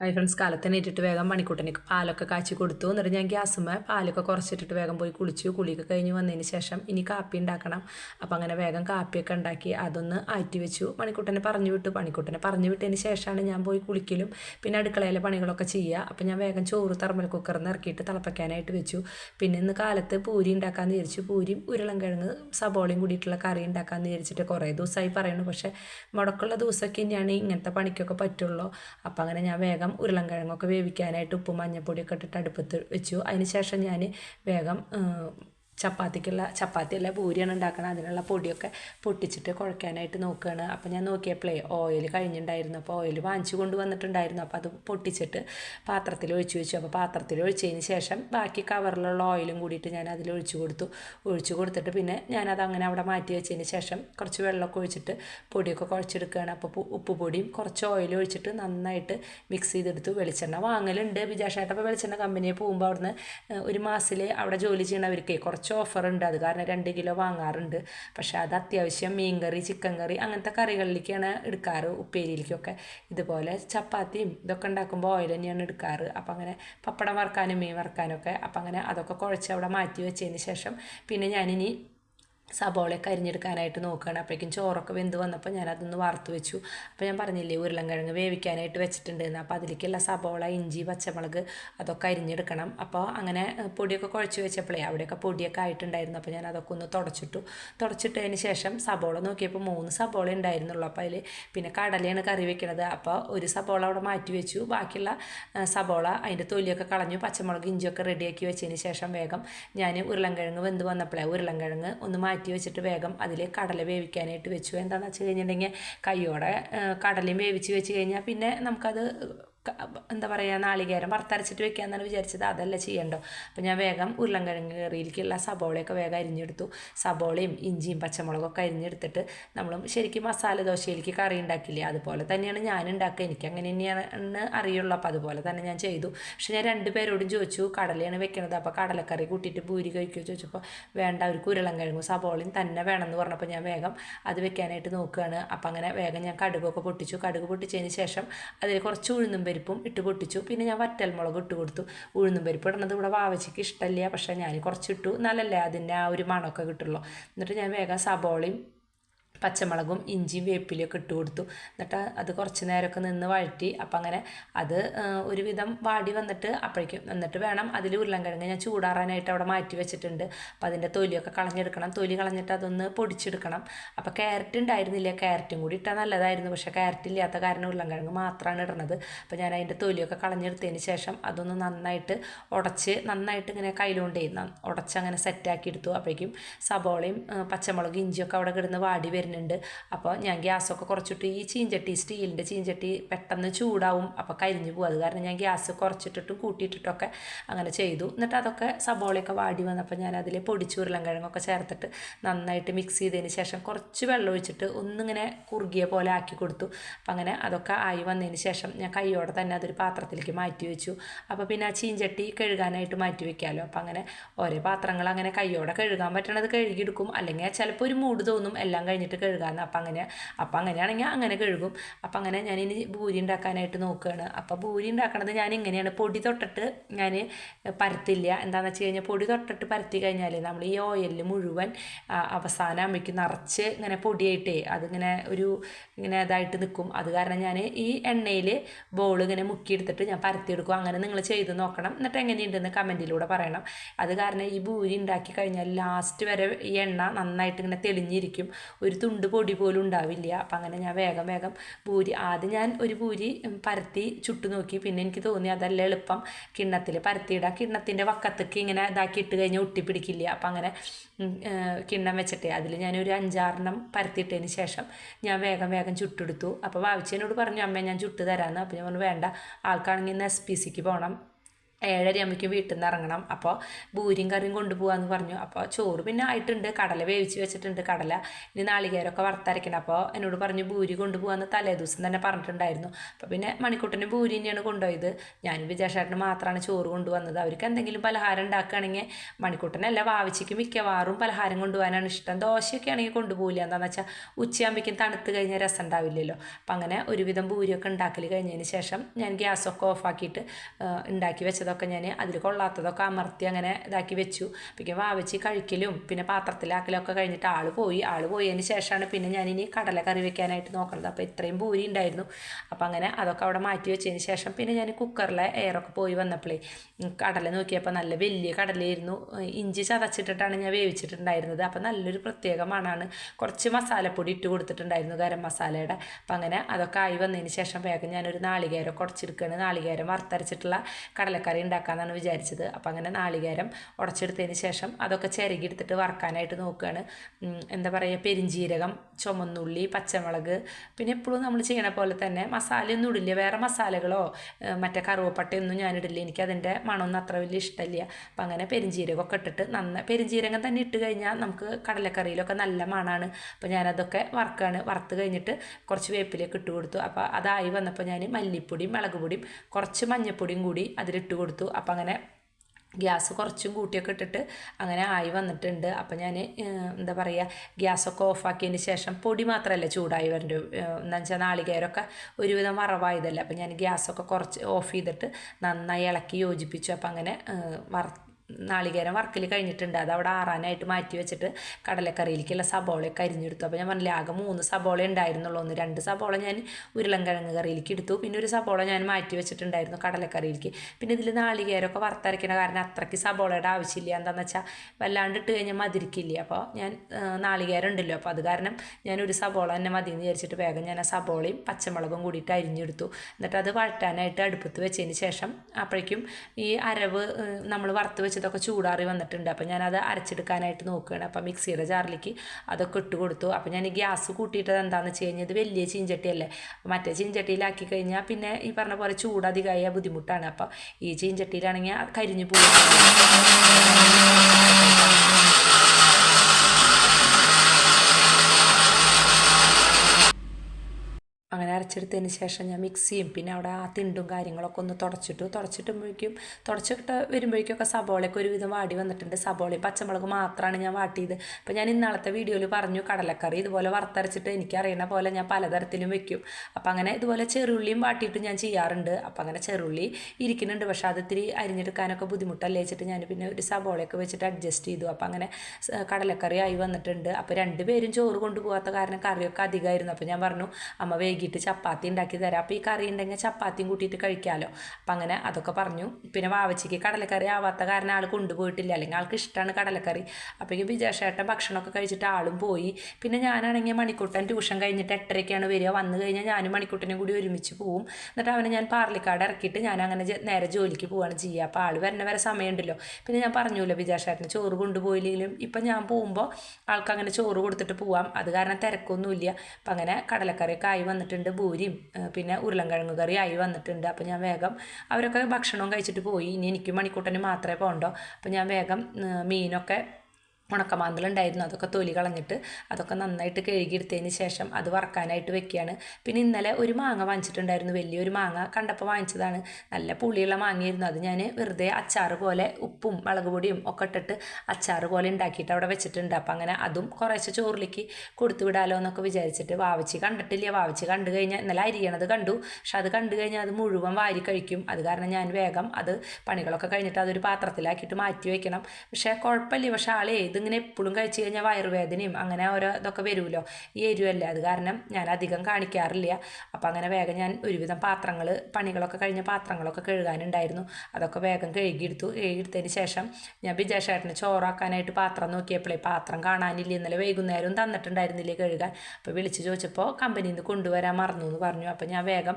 Hi friends കാലത്ത് ഇട്ടിട്ട് വേഗം മണിക്കൂട്ടനിക്ക് പാലൊക്കെ കാച്ചി കൊടുത്തു. എന്നിട്ട് ഞാൻ ഗ്യാസുമ്മ പാലൊക്കെ കുറച്ചിട്ടിട്ട് വേഗം പോയി കുളിച്ചു. കുളിയൊക്കെ കഴിഞ്ഞ് വന്നതിന് ശേഷം ഇനി കാപ്പി ഉണ്ടാക്കണം. അപ്പം അങ്ങനെ വേഗം കാപ്പിയൊക്കെ ഉണ്ടാക്കി അതൊന്ന് ആറ്റി വെച്ചു. മണിക്കൂട്ടനെ പറഞ്ഞു വിട്ടു. മണിക്കൂട്ടനെ പറഞ്ഞു വിട്ടതിന് ശേഷമാണ് ഞാൻ പോയി കുളിക്കലും പിന്നെ അടുക്കളയിലെ പണികളൊക്കെ ചെയ്യുക. അപ്പം ഞാൻ വേഗം ചോറ് തെർമൽ കുക്കറിൽ ഇറക്കിയിട്ട് തിളപ്പിക്കാനായിട്ട് വെച്ചു. പിന്നെ ഇന്ന് കാലത്ത് പൂരി ഉണ്ടാക്കാമെന്ന് വിചാരിച്ചു. പൂരിയും ഉരുളൻകിഴങ്ങ് സബോളയും കൂടിയിട്ടുള്ള കറി ഉണ്ടാക്കാമെന്ന് വിചാരിച്ചിട്ട് കുറേ ദിവസമായി പറയുന്നു. പക്ഷേ മുടക്കുള്ള ദിവസമൊക്കെ ഇനിയാണ് ഇങ്ങനത്തെ പണിക്കൊക്കെ പറ്റുള്ളൂ. അപ്പം അങ്ങനെ ഞാൻ വേഗം ഉരുളൻകിഴങ്ങൊക്കെ വേവിക്കാനായിട്ട് ഉപ്പും മഞ്ഞപ്പൊടിയൊക്കെ ഇട്ടിട്ട് അടുപ്പത്ത് വെച്ചു. അതിന് ശേഷം ഞാൻ വേഗം ചപ്പാത്തിക്കുള്ള ചപ്പാത്തി അല്ല പൂരിയാണ് ഉണ്ടാക്കണം. അതിനുള്ള പൊടിയൊക്കെ പൊട്ടിച്ചിട്ട് കുഴക്കാനായിട്ട് നോക്കുകയാണ് അപ്പോൾ ഞാൻ നോക്കിയപ്പോഴേ ഓയിൽ കഴിഞ്ഞിട്ടുണ്ടായിരുന്നു അപ്പോൾ ഓയിൽ വാങ്ങിച്ചു കൊണ്ടുവന്നിട്ടുണ്ടായിരുന്നു. അപ്പോൾ അത് പൊട്ടിച്ചിട്ട് പാത്രത്തിൽ ഒഴിച്ചു വെച്ചു. അപ്പോൾ പാത്രത്തിൽ ഒഴിച്ചതിന് ശേഷം ബാക്കി കവറിലുള്ള ഓയിലും കൂടിയിട്ട് ഞാൻ അതിൽ ഒഴിച്ചു കൊടുത്തു. ഒഴിച്ചു കൊടുത്തിട്ട് പിന്നെ ഞാനത് അങ്ങനെ അവിടെ മാറ്റി വെച്ചതിന് ശേഷം കുറച്ച് വെള്ളമൊക്കെ ഒഴിച്ചിട്ട് പൊടിയൊക്കെ കുഴച്ചെടുക്കുകയാണ്. അപ്പോൾ ഉപ്പ് പൊടിയും കുറച്ച് ഓയിൽ ഒഴിച്ചിട്ട് നന്നായിട്ട് മിക്സ് ചെയ്തെടുത്തു. വെളിച്ചെണ്ണ വാങ്ങലുണ്ട്. വിജാഷേട്ടപ്പോൾ വെളിച്ചെണ്ണ കമ്പനിയിൽ പോകുമ്പോൾ അവിടുന്ന് ഒരു മാസത്തിൽ അവിടെ ജോലി ചെയ്യണവർക്ക് കുറച്ച് കുറച്ച് ഓഫർ ഉണ്ട് അത് കാരണം രണ്ട് കിലോ വാങ്ങാറുണ്ട്. പക്ഷെ അത് അത്യാവശ്യം മീൻ കറി ചിക്കൻ കറി അങ്ങനത്തെ കറികളിലേക്കാണ് എടുക്കാറ് ഉപ്പേരിയിലേക്കൊക്കെ. ഇതുപോലെ ചപ്പാത്തിയും ഇതൊക്കെ ഉണ്ടാക്കുമ്പോൾ ഓയിൽ തന്നെയാണ് എടുക്കാറ്. അപ്പം അങ്ങനെ പപ്പടം വറുക്കാനും മീൻ വറുക്കാനൊക്കെ അപ്പം അങ്ങനെ അതൊക്കെ കുഴച്ച് അവിടെ മാറ്റി വെച്ചതിന് ശേഷം പിന്നെ ഞാനിനി സബോളയൊക്കെ അരിഞ്ഞെടുക്കാനായിട്ട് നോക്കുകയാണ്. അപ്പോഴേക്കും ചോറൊക്കെ വെന്ത് വന്നപ്പോൾ ഞാൻ അതൊന്ന് വറുത്ത് വെച്ചു. അപ്പോൾ ഞാൻ പറഞ്ഞില്ലേ ഉരുളൻകിഴങ്ങ് വേവിക്കാനായിട്ട് വെച്ചിട്ടുണ്ട് അപ്പോൾ അതിലേക്കുള്ള സബോള ഇഞ്ചി പച്ചമുളക് അതൊക്കെ അരിഞ്ഞെടുക്കണം. അപ്പോൾ അങ്ങനെ പൊടിയൊക്കെ കുഴച്ച് വെച്ചപ്പോഴേ അവിടെയൊക്കെ പൊടിയൊക്കെ ആയിട്ടുണ്ടായിരുന്നു. അപ്പോൾ ഞാൻ അതൊക്കെ ഒന്ന് തുടച്ചിട്ടു. തുടച്ചിട്ടതിന് ശേഷം സബോള നോക്കിയപ്പോൾ മൂന്ന് സബോള ഉണ്ടായിരുന്നുള്ളൂ. അപ്പോൾ അതിൽ പിന്നെ കടലയാണ് കറി വെക്കണത്. അപ്പോൾ ഒരു സബോള അവിടെ മാറ്റി വെച്ചു. ബാക്കിയുള്ള സബോള അതിന്റെ തൊലിയൊക്കെ കളഞ്ഞു. പച്ചമുളക് ഇഞ്ചിയൊക്കെ റെഡിയാക്കി വെച്ചതിന് ശേഷം വേഗം ഞാൻ ഉരുളൻകിഴങ്ങ് വെന്ത് വന്നപ്പോഴേ ഉരുളൻകിഴങ്ങ് ഒന്ന് മാറ്റി മാറ്റി വെച്ചിട്ട് വേഗം അതിൽ കടല വേവിക്കാനായിട്ട് വെച്ചു. എന്താണെന്ന് വെച്ച് കഴിഞ്ഞിട്ടുണ്ടെങ്കിൽ കയ്യോടെ കടലയും വേവിച്ച് വെച്ച് കഴിഞ്ഞാൽ പിന്നെ നമുക്കത് എന്താ പറയുക നാളികേരം വറുത്തരച്ചിട്ട് വെക്കാമെന്നാണ് വിചാരിച്ചത്. അതല്ല ചെയ്യണ്ടോ? അപ്പോൾ ഞാൻ വേഗം ഉരുളൻകിഴങ്ങ് കറിയിലേക്കുള്ള സബോളയൊക്കെ വേഗം അരിഞ്ഞെടുത്തു. സബോളയും ഇഞ്ചിയും പച്ചമുളകൊക്കെ അരിഞ്ഞെടുത്തിട്ട് നമ്മൾ ശരിക്കും മസാല ദോശയിലേക്ക് കറി ഉണ്ടാക്കില്ലേ? അതുപോലെ തന്നെയാണ് ഞാൻ ഉണ്ടാക്കുക. എനിക്ക് അങ്ങനെ തന്നെയാണ് അറിയുള്ളൂ. അപ്പോൾ അതുപോലെ തന്നെ ഞാൻ ചെയ്തു. പക്ഷെ ഞാൻ രണ്ട് പേരോടും ചോദിച്ചു കടലയാണ് വെക്കണത്? അപ്പോൾ കടലക്കറി കൂട്ടിയിട്ട് പൂരി കഴിക്കുമോ ചോദിച്ചപ്പോൾ വേണ്ട അവർക്ക് ഉരുളൻകിഴങ്ങും സബോളയും തന്നെ വേണമെന്ന് പറഞ്ഞപ്പോൾ ഞാൻ വേഗം അത് വെക്കാനായിട്ട് നോക്കുകയാണ്. അപ്പോൾ അങ്ങനെ വേഗം ഞാൻ കടുകൊക്കെ പൊട്ടിച്ചു. കടുക് പൊട്ടിച്ചതിന് ശേഷം അതിൽ കുറച്ച് ഉഴുന്നും പരിപ്പും ഇട്ട് പൊട്ടിച്ചു. പിന്നെ ഞാൻ വറ്റൽമുളക് ഇട്ട് കൊടുത്തു. ഉഴുന്നും പരിപ്പ് ഇടണത് ഇവിടെ വാവച്ചയ്ക്ക് ഇഷ്ടമല്ല പക്ഷേ ഞാൻ കുറച്ചിട്ടു. നല്ലല്ലേ അതിന്റെ ആ ഒരു മണമൊക്കെ കിട്ടുള്ളൂ. എന്നിട്ട് ഞാൻ വേഗം സബോളയും പച്ചമുളകും ഇഞ്ചിയും വേപ്പിലൊക്കെ ഇട്ട് കൊടുത്തു. എന്നിട്ട് അത് കുറച്ച് നേരമൊക്കെ നിന്ന് വഴറ്റി. അപ്പം അങ്ങനെ അത് ഒരുവിധം വാടി വന്നിട്ട് അപ്പോഴേക്കും എന്നിട്ട് വേണം അതിൽ ഉരുളൻകിഴങ്ങ് ഞാൻ ചൂടാറാനായിട്ട് അവിടെ മാറ്റി വെച്ചിട്ടുണ്ട്. അപ്പം അതിന്റെ തൊലിയൊക്കെ കളഞ്ഞെടുക്കണം. തൊലി കളഞ്ഞിട്ട് അതൊന്ന് പൊടിച്ചെടുക്കണം. അപ്പോൾ ക്യാരറ്റ് ഉണ്ടായിരുന്നില്ല. ക്യാരറ്റും കൂടി ഇട്ടാൽ നല്ലതായിരുന്നു. പക്ഷേ ക്യാരറ്റ് ഇല്ലാത്ത കാരണം ഉരുളൻകിഴങ്ങ് മാത്രമാണ് ഇടണത് അപ്പോൾ ഞാൻ അതിന്റെ തൊലിയൊക്കെ കളഞ്ഞെടുത്തതിന് ശേഷം അതൊന്ന് നന്നായിട്ട് ഉടച്ച് നന്നായിട്ട് ഇങ്ങനെ കയ്യിലുകൊണ്ടേ ഉടച്ച് അങ്ങനെ സെറ്റാക്കി എടുത്തു. അപ്പോഴേക്കും സബോളയും പച്ചമുളകും ഇഞ്ചിയൊക്കെ അവിടെ കിടന്ന് വാടി വരുന്നു വരുന്നുണ്ട് അപ്പോൾ ഞാൻ ഗ്യാസൊക്കെ കുറച്ചിട്ട് ഈ ചീഞ്ചട്ടി സ്റ്റീലിന്റെ ചീഞ്ചട്ടി പെട്ടെന്ന് ചൂടാവും. അപ്പോൾ കരിഞ്ഞു പോകും. അത് കാരണം ഞാൻ ഗ്യാസ് കുറച്ചിട്ടിട്ടും കൂട്ടിയിട്ടിട്ടൊക്കെ അങ്ങനെ ചെയ്തു. എന്നിട്ട് അതൊക്കെ സബോളയൊക്കെ വാടി വന്നപ്പോൾ ഞാൻ അതിൽ പൊടിച്ച് ഉരുളൻകിഴങ്ങൊക്കെ ചേർത്തിട്ട് നന്നായിട്ട് മിക്സ് ചെയ്തതിന് ശേഷം കുറച്ച് വെള്ളം ഒഴിച്ചിട്ട് ഒന്നിങ്ങനെ കുറുകിയ പോലെ ആക്കി കൊടുത്തു. അപ്പം അങ്ങനെ അതൊക്കെ ആയി വന്നതിന് ശേഷം ഞാൻ കൈയോടെ തന്നെ അതൊരു പാത്രത്തിലേക്ക് മാറ്റി വെച്ചു. അപ്പോൾ പിന്നെ ആ ചീഞ്ചട്ടി കഴുകാനായിട്ട് മാറ്റി വെക്കാമല്ലോ അപ്പം അങ്ങനെ ഓരോ പാത്രങ്ങൾ അങ്ങനെ കൈയോടെ കഴുകാൻ പറ്റണത് കഴുകിയെടുക്കും. അല്ലെങ്കിൽ ചിലപ്പോൾ ഒരു മൂട് തോന്നും. എല്ലാം കഴിഞ്ഞിട്ട് കഴുകാമെന്ന് അപ്പം അങ്ങനെ അപ്പം അങ്ങനെയാണെങ്കിൽ അങ്ങനെ കഴുകും. അപ്പം അങ്ങനെ ഞാനിനി ഭൂരി ഉണ്ടാക്കാനായിട്ട് നോക്കുകയാണ് അപ്പോൾ ഭൂരി ഉണ്ടാക്കണത് ഞാൻ ഇങ്ങനെയാണ്. പൊടി തൊട്ടിട്ട് ഞാൻ പരത്തില്ല. എന്താണെന്ന് വെച്ച് കഴിഞ്ഞാൽ പൊടി തൊട്ടിട്ട് പരത്തി കഴിഞ്ഞാൽ നമ്മൾ ഈ ഓയിലിൽ മുഴുവൻ അവസാനം അമ്മയ്ക്ക് നിറച്ച് ഇങ്ങനെ പൊടിയായിട്ടേ അതിങ്ങനെ ഒരു ഇങ്ങനെ ഇതായിട്ട് നിൽക്കും അത് കാരണം ഞാൻ ഈ എണ്ണയിൽ ബോൾ ഇങ്ങനെ മുക്കിയെടുത്തിട്ട് ഞാൻ പരത്തിയെടുക്കും അങ്ങനെ നിങ്ങൾ ചെയ്ത് നോക്കണം. എന്നിട്ട് എങ്ങനെയുണ്ടെന്ന് കമന്റിലൂടെ പറയണം. അത് കാരണം ഈ ഭൂരി ഉണ്ടാക്കി കഴിഞ്ഞാൽ ലാസ്റ്റ് വരെ ഈ എണ്ണ നന്നായിട്ട് ഇങ്ങനെ തെളിഞ്ഞിരിക്കും. ഒരു തുണ്ട് പൊടി പോലും ഉണ്ടാവില്ല. അപ്പം അങ്ങനെ ഞാൻ വേഗം വേഗം പൂരി ആദ്യം ഞാൻ ഒരു പൂരി പരത്തി ചുട്ടു നോക്കി. പിന്നെ എനിക്ക് തോന്നി അതല്ല എളുപ്പം കിണ്ണത്തിൽ പരത്തിയിടാം കിണ്ണത്തിന്റെ വക്കത്തേക്ക് ഇങ്ങനെ ഇതാക്കി ഇട്ട് കഴിഞ്ഞാൽ ഒട്ടിപ്പിടിക്കില്ല അപ്പം അങ്ങനെ കിണ്ണം വെച്ചിട്ട് അതിൽ ഞാനൊരു അഞ്ചാറെണ്ണം പരത്തിയിട്ടതിന് ശേഷം ഞാൻ വേഗം വേഗം ചുട്ടെടുത്തു. അപ്പോൾ വാവിച്ചേനോട് പറഞ്ഞു അമ്മ ഞാൻ ചുട്ട് തരാമെന്ന് അപ്പോൾ ഞാൻ പറഞ്ഞു വേണ്ട. ആൾക്കാണെങ്കിൽ ഇന്ന് എസ് പി സിക്ക് പോകണം ഏഴര ആകുമ്പോഴേക്കും വീട്ടിൽ നിന്ന് ഇറങ്ങണം. അപ്പോൾ ഭൂരിയും കറിയും കൊണ്ടുപോകാമെന്ന് പറഞ്ഞു. അപ്പോൾ ചോറ് പിന്നെ ആയിട്ടുണ്ട്. കടല വേവിച്ച് വെച്ചിട്ടുണ്ട്. കടല ഇനി നാളികേരമൊക്കെ വറുത്തരയ്ക്കണം അപ്പോൾ എന്നോട് പറഞ്ഞു ഭൂരി കൊണ്ടുപോകാമെന്ന് തലേ ദിവസം തന്നെ പറഞ്ഞിട്ടുണ്ടായിരുന്നു. അപ്പോൾ പിന്നെ മണിക്കൂട്ടന് ഭൂരി തന്നെയാണ് കൊണ്ടുപോയത്. ഞാനും വിജയശേട്ടന് മാത്രമാണ് ചോറ് കൊണ്ടുവന്നത്. അവർക്ക് എന്തെങ്കിലും പലഹാരം ഉണ്ടാക്കുകയാണെങ്കിൽ മണിക്കൂട്ടനല്ല വാവിച്ചയ്ക്ക് മിക്കവാറും പലഹാരം കൊണ്ടുപോകാനാണ് ഇഷ്ടം. ദോശയൊക്കെ ആണെങ്കിൽ കൊണ്ടുപോകില്ല എന്താണെന്ന് വെച്ചാൽ ഉച്ചയാകുമ്പോഴേക്കും തണുത്ത് കഴിഞ്ഞാൽ രസം ഉണ്ടാവില്ലല്ലോ അപ്പം അങ്ങനെ ഒരുവിധം ഭൂരിയൊക്കെ ഉണ്ടാക്കൽ കഴിഞ്ഞതിന് ശേഷം ഞാൻ ഗ്യാസൊക്കെ ഓഫാക്കിയിട്ട് ഉണ്ടാക്കി വെച്ചത് അതൊക്കെ ഞാൻ അതിൽ കൊള്ളാത്തതൊക്കെ അമർത്തി അങ്ങനെ ഇതാക്കി വെച്ചു. പിന്നെ വാവച്ച് കഴിക്കലും പിന്നെ പാത്രത്തിലാക്കലൊക്കെ കഴിഞ്ഞിട്ട് ആൾ പോയി. ആൾ പോയതിന് ശേഷമാണ് പിന്നെ ഞാനിനി കടല കറി വെക്കാനായിട്ട് നോക്കുന്നത്. അപ്പോൾ ഇത്രയും പൂരി ഉണ്ടായിരുന്നു. അപ്പോൾ അങ്ങനെ അതൊക്കെ അവിടെ മാറ്റി വെച്ചതിന് ശേഷം പിന്നെ ഞാൻ കുക്കറിലെ എയറൊക്കെ പോയി വന്നപ്പോഴേ കടല നോക്കിയപ്പോൾ നല്ല വലിയ കടലയായിരുന്നു. ഇഞ്ചി ചതച്ചിട്ടിട്ടാണ് ഞാൻ വേവിച്ചിട്ടുണ്ടായിരുന്നത്. അപ്പോൾ നല്ലൊരു പ്രത്യേക മണമാണ് കുറച്ച് മസാലപ്പൊടി ഇട്ട് കൊടുത്തിട്ടുണ്ടായിരുന്നു ഗരം മസാലയുടെ. അപ്പം അങ്ങനെ അതൊക്കെ ആയി വന്നതിന് ശേഷം വേഗം ഞാനൊരു നാളികേരം കുറച്ചെടുക്കുകയാണ്. നാളികേരം വറുത്തരച്ചിട്ടുള്ള കടലക്കറി കറി ഉണ്ടാക്കാമെന്നാണ് വിചാരിച്ചത്. അപ്പോൾ അങ്ങനെ നാളികേരം ഉടച്ചെടുത്തതിന് ശേഷം അതൊക്കെ ചിരകിയെടുത്തിട്ട് വറക്കാനായിട്ട് നോക്കുകയാണ് എന്താ പറയുക പെരിഞ്ചീരകം ചുമന്നുള്ളി പച്ചമുളക് പിന്നെ എപ്പോഴും നമ്മൾ ചെയ്യണ പോലെ തന്നെ മസാലയൊന്നും ഇടില്ല. വേറെ മസാലകളോ മറ്റേ കറുവപ്പട്ടയൊന്നും ഞാനിടില്ല. എനിക്കതിന്റെ മണമൊന്നും അത്ര വലിയ ഇഷ്ടമില്ല. അപ്പം അങ്ങനെ പെരിഞ്ചീരകമൊക്കെ ഇട്ടിട്ട് നന്ന പെരിഞ്ചീരകം തന്നെ ഇട്ട് കഴിഞ്ഞാൽ നമുക്ക് കടലക്കറിയിലൊക്കെ നല്ല മണമാണ് അപ്പോൾ ഞാനതൊക്കെ വറുക്കാണ്. വറുത്ത് കഴിഞ്ഞിട്ട് കുറച്ച് വേപ്പിലേക്ക് ഇട്ട് കൊടുത്തു. അപ്പോൾ അതായി വന്നപ്പോൾ ഞാൻ മല്ലിപ്പൊടിയും മുളക് പൊടിയും കുറച്ച് മഞ്ഞൾപ്പൊടിയും കൂടി അതിലിട്ട് കൊടുത്തു. അപ്പം അങ്ങനെ ഗ്യാസ് കുറച്ചും കൂട്ടിയൊക്കെ ഇട്ടിട്ട് അങ്ങനെ ആയി വന്നിട്ടുണ്ട്. അപ്പം ഞാൻ എന്താ പറയുക ഗ്യാസൊക്കെ ഓഫാക്കിയതിന് ശേഷം പൊടി മാത്രമല്ല ചൂടായി വരേണ്ട എന്താ വെച്ചാൽ നാളികേരമൊക്കെ ഒരുവിധം വറവായതല്ല. അപ്പം ഞാൻ ഗ്യാസൊക്കെ കുറച്ച് ഓഫ് ചെയ്തിട്ട് നന്നായി ഇളക്കി യോജിപ്പിച്ചു. അപ്പം അങ്ങനെ വറ നാളികേരം വർക്കിൽ കഴിഞ്ഞിട്ടുണ്ട്. അത് അവിടെ ആറാനായിട്ട് മാറ്റി വെച്ചിട്ട് കടലക്കറിയിലേക്കുള്ള സബോളയൊക്കെ അരിഞ്ഞെടുത്തു. അപ്പോൾ ഞാൻ പറഞ്ഞില്ല ആകെ മൂന്ന് സബോള ഉണ്ടായിരുന്നുള്ളൂ. ഒന്ന് രണ്ട് സബോള ഞാൻ ഉരുളൻകിഴങ്ങ് കറിയിലേക്ക് എടുത്തു പിന്നെ ഒരു സബോള ഞാൻ മാറ്റി വെച്ചിട്ടുണ്ടായിരുന്നു കടലക്കറിയിലേക്ക്. പിന്നെ ഇതിൽ നാളികേരമൊക്കെ വറുത്തരയ്ക്കണ കാരണം അത്രയ്ക്ക് സബോളയുടെ ആവശ്യമില്ല. എന്താണെന്ന് വെച്ചാൽ വല്ലാണ്ട് ഇട്ട് കഴിഞ്ഞാൽ മതിരിക്കില്ല അപ്പോൾ ഞാൻ നാളികേരം ഉണ്ടല്ലോ. അപ്പോൾ അത് കാരണം ഞാൻ ഒരു സബോള തന്നെ മതി എന്ന് വിചാരിച്ചിട്ട് വേഗം ഞാൻ ആ സബോളയും പച്ചമുളകും കൂടിയിട്ട് അരിഞ്ഞെടുത്തു. എന്നിട്ട് അത് വഴറ്റാനായിട്ട് അടുപ്പത്ത് വെച്ചതിന് ശേഷം അപ്പോഴേക്കും ഈ അരവ് നമ്മൾ വറുത്ത് വെച്ച് ഇതൊക്കെ ചൂടാറി വന്നിട്ടുണ്ട്. അപ്പോൾ ഞാനത് അരച്ചെടുക്കാനായിട്ട് നോക്കുകയാണ്. അപ്പോൾ മിക്സിയുടെ ജാറിലേക്ക് അതൊക്കെ ഇട്ട് കൊടുത്തു. അപ്പോൾ ഞാൻ ഈ ഗ്യാസ് കൂട്ടിയിട്ടത് എന്താണെന്ന് വെച്ച് കഴിഞ്ഞാൽ ഇത് വലിയ ചീഞ്ചട്ടിയല്ലേ? മറ്റേ ചീഞ്ചട്ടിയിലാക്കി കഴിഞ്ഞാൽ പിന്നെ ഈ പറഞ്ഞ പോലെ ചൂടധികമായ ബുദ്ധിമുട്ടാണ്. അപ്പോൾ ഈ ചീഞ്ചട്ടിയിലാണെങ്കിൽ കരിഞ്ഞു പോകും അങ്ങനെ അരച്ചെടുത്തതിന് ശേഷം ഞാൻ മിക്സിയും പിന്നെ അവിടെ ആ തിണ്ടും കാര്യങ്ങളൊക്കെ ഒന്ന് തുടച്ചിട്ടു. തുടച്ചിട്ടുമ്പോഴേക്കും തുടച്ചിട്ട് വരുമ്പോഴേക്കൊക്കെ സബോളയൊക്കെ ഒരുവിധം വാടി വന്നിട്ടുണ്ട്. സബോളയും പച്ചമുളക് മാത്രമാണ് ഞാൻ വാട്ടിയത്. അപ്പോൾ ഞാൻ ഇന്നാളത്തെ വീഡിയോയിൽ പറഞ്ഞു കടലക്കറി ഇതുപോലെ വറുത്തരച്ചിട്ട് എനിക്കറിയണ പോലെ ഞാൻ പലതരത്തിലും വെക്കും. അപ്പോൾ അങ്ങനെ ഇതുപോലെ ചെറുള്ളിയും വാട്ടിയിട്ട് ഞാൻ ചെയ്യാറുണ്ട്. അപ്പോൾ അങ്ങനെ ചെറുള്ളി ഇരിക്കുന്നുണ്ട്. പക്ഷേ അത് ഇത്തിരി അരിഞ്ഞെടുക്കാനൊക്കെ ബുദ്ധിമുട്ടല്ലേ വെച്ചിട്ട് ഞാൻ പിന്നെ ഒരു സബോളയൊക്കെ വെച്ചിട്ട് അഡ്ജസ്റ്റ് ചെയ്തു. അപ്പോൾ അങ്ങനെ കടലക്കറി ആയി വന്നിട്ടുണ്ട്. അപ്പോൾ രണ്ടുപേരും ചോറ് കൊണ്ടുപോകാത്ത കാരണം കറിയൊക്കെ അധികമായിരുന്നു. അപ്പോൾ ഞാൻ പറഞ്ഞു അമ്മ വൈകിട്ട് ഉണ്ടാക്കി തരാം. അപ്പോൾ ഈ കറി ഉണ്ടെങ്കിൽ ചപ്പാത്തിയും കൂട്ടിയിട്ട് കഴിക്കാമല്ലോ അപ്പം അങ്ങനെ അതൊക്കെ പറഞ്ഞു. പിന്നെ വാവച്ചയ്ക്ക് കടലക്കറി ആവാത്ത കാരണം ആൾ കൊണ്ടുപോയിട്ടില്ല. അല്ലെങ്കിൽ ആൾക്ക് ഇഷ്ടമാണ് കടലക്കറി. അപ്പോഴേക്കും വിജയശേട്ടൻ ഭക്ഷണമൊക്കെ കഴിച്ചിട്ട് ആളും പോയി. പിന്നെ ഞാനാണെങ്കിൽ മണിക്കൂട്ടൻ ട്യൂഷൻ കഴിഞ്ഞിട്ട് എട്ടരയ്ക്കാണ് വരിക. വന്നു കഴിഞ്ഞാൽ ഞാനും മണിക്കൂട്ടനും കൂടി ഒരുമിച്ച് പോവും. എന്നിട്ട് അവനെ ഞാൻ പാർലിക്കാട് ഇറക്കിയിട്ട് ഞാൻ അങ്ങനെ നേരെ ജോലിക്ക് പോവുകയാണ് ചെയ്യുക. അപ്പോൾ ആൾ വരണ വരെ സമയമുണ്ടല്ലോ. പിന്നെ ഞാൻ പറഞ്ഞല്ലോ വിജയശേട്ടന് ചോറ് കൊണ്ടുപോയില്ലെങ്കിലും ഇപ്പം ഞാൻ പോകുമ്പോൾ ആൾക്ക് അങ്ങനെ ചോറ് കൊടുത്തിട്ട് പോവാം. അത് കാരണം തിരക്കൊന്നുമില്ല. അപ്പം അങ്ങനെ കടലക്കറിയൊക്കെ ആയി വന്നിട്ടുണ്ട് വന്നിട്ടുണ്ട്. ഭൂരിയും പിന്നെ ഉരുളൻകിഴങ്ങ് കറി ആയി വന്നിട്ടുണ്ട്. അപ്പോൾ ഞാൻ വേഗം അവരൊക്കെ ഭക്ഷണവും കഴിച്ചിട്ട് പോയി. ഇനി എനിക്ക് മണിക്കൂട്ടന് മാത്രമേ പോകണ്ടോ? അപ്പോൾ ഞാൻ വേഗം മീനൊക്കെ ഉണക്കമാന്തലുണ്ടായിരുന്നു. അതൊക്കെ തൊലി കളഞ്ഞിട്ട് അതൊക്കെ നന്നായിട്ട് കഴുകിയെടുത്തതിന് ശേഷം അത് വറക്കാനായിട്ട് വെക്കുകയാണ്. പിന്നെ ഇന്നലെ ഒരു മാങ്ങ വാങ്ങിച്ചിട്ടുണ്ടായിരുന്നു. വലിയൊരു മാങ്ങ കണ്ടപ്പോൾ വാങ്ങിച്ചതാണ്. നല്ല പുളിയുള്ള മാങ്ങയായിരുന്നു. അത് ഞാൻ വെറുതെ അച്ചാറ് പോലെ ഉപ്പും മുളക് പൊടിയും ഒക്കെ ഇട്ടിട്ട് അച്ചാറ് പോലെ ഉണ്ടാക്കിയിട്ട് അവിടെ വെച്ചിട്ടുണ്ട്. അപ്പം അങ്ങനെ അതും കുറേശ്ശെ ചോറിലേക്ക് കൊടുത്തു വിടാലോ എന്നൊക്കെ വിചാരിച്ചിട്ട് വാവച്ചി കണ്ടിട്ടില്ല. വാവച്ചി കണ്ടു കഴിഞ്ഞാൽ ഇന്നലെ അരിയണത് കണ്ടു. പക്ഷെ അത് കണ്ടു കഴിഞ്ഞാൽ അത് മുഴുവൻ വാരി കഴിക്കും. അത് കാരണം ഞാൻ വേഗം അത് പണികളൊക്കെ കഴിഞ്ഞിട്ട് അതൊരു പാത്രത്തിലാക്കിയിട്ട് മാറ്റി വയ്ക്കണം പക്ഷേ കുഴപ്പമില്ല. പക്ഷേ ആൾ ഏത് ഇതിങ്ങനെ എപ്പോഴും കഴിച്ചു കഴിഞ്ഞാൽ വയറുവേദനയും അങ്ങനെ ഓരോ ഇതൊക്കെ വരുമല്ലോ. ഈ എരിവല്ല? അത് കാരണം ഞാൻ അധികം കാണിക്കാറില്ല. അപ്പം അങ്ങനെ വേഗം ഞാൻ ഒരുവിധം പാത്രങ്ങൾ പണികളൊക്കെ കഴിഞ്ഞ പാത്രങ്ങളൊക്കെ കഴുകാനുണ്ടായിരുന്നു. അതൊക്കെ വേഗം കഴുകിയെടുത്തു. കഴുകിയെടുത്തതിന് ശേഷം ഞാൻ ബിജേഷേട്ടന് ചോറാക്കാനായിട്ട് പാത്രം നോക്കിയപ്പോഴേ പാത്രം കാണാനില്ല. ഇന്നലെ വൈകുന്നേരവും തന്നിട്ടുണ്ടായിരുന്നില്ലേ കഴുകാൻ. അപ്പോൾ വിളിച്ച് ചോദിച്ചപ്പോൾ കമ്പനിയിൽ നിന്ന് കൊണ്ടുവരാൻ മറന്നു എന്ന് പറഞ്ഞു. അപ്പോൾ ഞാൻ വേഗം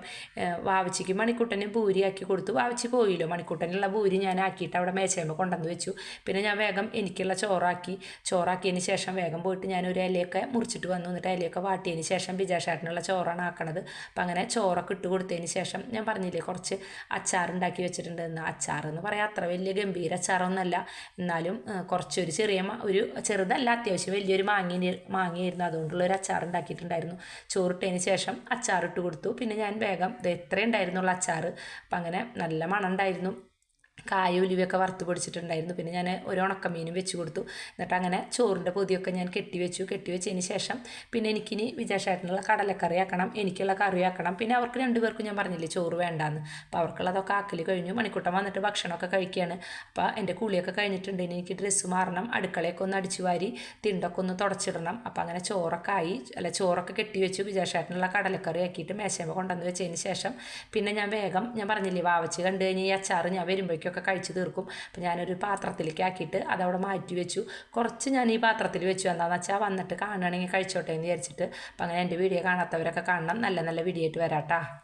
വാവച്ചിക്ക് മണിക്കൂട്ടനെ ഭൂരിയാക്കി കൊടുത്തു. വാവച്ചി പോയില്ലോ. മണിക്കുട്ടനുള്ള ഭൂരി ഞാൻ ആക്കിയിട്ട് അവിടെ മേശയുമ്പോൾ കൊണ്ടുവന്ന് വെച്ചു. പിന്നെ ഞാൻ വേഗം എനിക്കുള്ള ചോറാക്കി ചോറാക്കി ചോറാക്കിയതിന് ശേഷം വേഗം പോയിട്ട് ഞാൻ ഒരു ഇലയൊക്കെ മുറിച്ചിട്ട് വന്നു. എന്നിട്ട് ഇലയൊക്കെ വാട്ടിയതിന് ശേഷം ബിജാഷേട്ടനുള്ള ചോറാണ് ആക്കണത്. അപ്പം അങ്ങനെ ചോറൊക്കെ ഇട്ട് കൊടുത്തതിന് ശേഷം ഞാൻ പറഞ്ഞില്ലേ കുറച്ച് അച്ചാർ ഉണ്ടാക്കി വെച്ചിട്ടുണ്ട് എന്ന് അച്ചാർ എന്ന് പറയാം അത്ര വലിയ ഗംഭീര അച്ചാറൊന്നുമല്ല എന്നാലും കുറച്ചൊരു ചെറിയ ഒരു ചെറുതല്ല അത്യാവശ്യം വലിയൊരു മാങ്ങി മാങ്ങയായിരുന്നു. അതുകൊണ്ടുള്ള ഒരു അച്ചാർ ഉണ്ടാക്കിയിട്ടുണ്ടായിരുന്നു ചോറിട്ടതിന് ശേഷം അച്ചാർ ഇട്ട് കൊടുത്തു. പിന്നെ ഞാൻ വേഗം ഇത് എത്ര ഉണ്ടായിരുന്നുള്ള അച്ചാർ അപ്പം അങ്ങനെ നല്ല മണം ഉണ്ടായിരുന്നു. കായ ഉലുവയൊക്കെ വറുത്ത് പൊടിച്ചിട്ടുണ്ടായിരുന്നു. പിന്നെ ഞാൻ ഒരു ഉണക്കമീനും വെച്ച് കൊടുത്തു. എന്നിട്ട് അങ്ങനെ ചോറിന്റെ പൊതിയൊക്കെ ഞാൻ കെട്ടി വെച്ചു. കെട്ടി വെച്ചതിന് ശേഷം പിന്നെ എനിക്കിനി വിജയശേട്ടനുള്ള കടലക്കറി ആക്കണം. എനിക്കുള്ള കറി ആക്കണം. പിന്നെ അവർക്ക് രണ്ടുപേർക്കും ഞാൻ പറഞ്ഞില്ലേ ചോറ് വേണ്ടാന്ന്. അപ്പോൾ അവർക്കുള്ളതൊക്കെ ആക്കൽ കഴിഞ്ഞു. മണിക്കൂട്ടം വന്നിട്ട് ഭക്ഷണമൊക്കെ കഴിക്കുകയാണ് അപ്പോൾ എന്റെ കുളിയൊക്കെ കഴിഞ്ഞിട്ടുണ്ട്. ഇനി എനിക്ക് ഡ്രസ്സ് മാറണം. അടുക്കളയൊക്കെ ഒന്ന് അടിച്ചു വാരി തിണ്ടൊക്കെ ഒന്ന് തുടച്ചിടണം. അപ്പോൾ അങ്ങനെ ചോറൊക്കെ ആയി. അല്ല ചോറൊക്കെ കെട്ടി വെച്ചു. വിജയശേട്ടനുള്ള കടലക്കറി ആക്കിയിട്ട് മേശമ കൊണ്ടുവന്ന് വെച്ചതിന് ശേഷം പിന്നെ ഞാൻ വേഗം ഞാൻ പറഞ്ഞില്ലേ വാവച്ച് കണ്ടു കഴിഞ്ഞ് ഈ അച്ചാറ് ഞാൻ വരുമ്പോഴേക്കൊക്കെ കഴിച്ച് തീർക്കും. അപ്പോൾ ഞാനൊരു പാത്രത്തിലേക്ക് ആക്കിയിട്ട് അതവിടെ മാറ്റി വെച്ചു. കുറച്ച് ഞാൻ ഈ പാത്രത്തിൽ വെച്ചു. എന്താണെന്ന് വെച്ചാൽ വന്നിട്ട് കാണുകയാണെങ്കിൽ കഴിച്ചോട്ടെ എന്ന് വിചാരിച്ചിട്ട്. അപ്പോൾ അങ്ങനെ എന്റെ വീഡിയോ കാണാത്തവരൊക്കെ കാണണം. നല്ല നല്ല വീഡിയോ ആയിട്ട് വരാട്ടാ.